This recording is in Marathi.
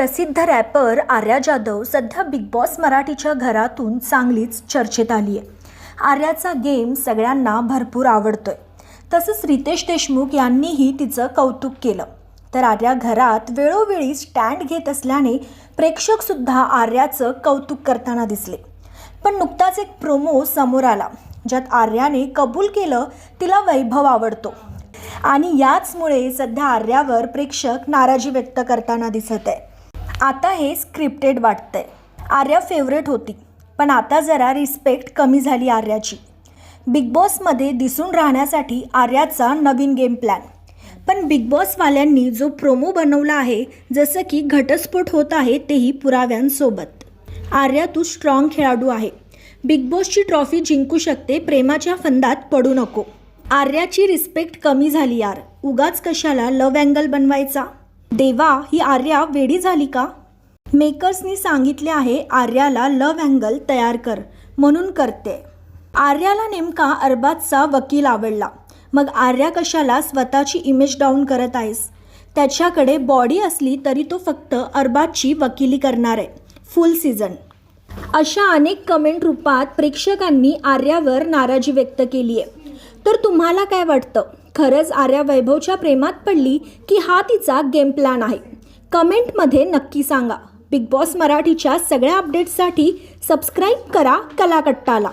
प्रसिद्ध रॅपर आर्या जाधव सध्या बिग बॉस मराठीच्या घरातून चांगलीच चर्चेत आली आहे. आर्याचा गेम सगळ्यांना भरपूर आवडतोय. तसंच रितेश देशमुख यांनीही तिचं कौतुक केलं. तर आर्या घरात वेळोवेळी स्टँड घेत असल्याने प्रेक्षकसुद्धा आर्याचं कौतुक करताना दिसले. पण नुकताच एक प्रोमो समोर आला ज्यात आर्याने कबूल केलं तिला वैभव आवडतो. आणि याचमुळे सध्या आर्यावर प्रेक्षक नाराजी व्यक्त करताना दिसत आहे आता हे स्क्रिप्टेड वाटतंय. आर्या फेवरेट होती पण आता जरा रिस्पेक्ट कमी झाली आर्याची. बिग बॉसमध्ये दिसून राहण्यासाठी आर्याचा नवीन गेम प्लॅन पण बिग बॉसवाल्यांनी जो प्रोमो बनवला आहे जसं की घटस्फोट होत आहे तेही पुराव्यांसोबत. आर्या तू स्ट्रॉंग खेळाडू आहे. बिग बॉसची ट्रॉफी जिंकू शकते प्रेमाच्या फंदात पडू नको. आर्याची रिस्पेक्ट कमी झाली यार. उगाच कशाला लव अँगल बनवायचा? देवा ही आर्या वेडी झाली का? मेकर्सनी सांगितले आहे आर्याला लव अँगल तयार कर म्हणून करते. आर्याला नेमका अरबाजचा वकील आवडला. मग आर्या कशाला स्वतःची इमेज डाऊन करत आहेस? त्याच्याकडे बॉडी असली तरी तो फक्त अरबाजची वकिली करणार आहे. फुल सीझन अशा अनेक कमेंट रूपात प्रेक्षकांनी आर्यावर नाराजी व्यक्त केली आहे. तर तुम्हाला काय वाटतं? खरंच आर्या वैभवच्या प्रेमात पडली की हा तिचा गेम प्लॅन आहे. कमेंटमध्ये नक्की सांगा. बिग बॉस मराठीच्या सगळ्या अपडेट्ससाठी सबस्क्राईब करा कलाकट्टाला.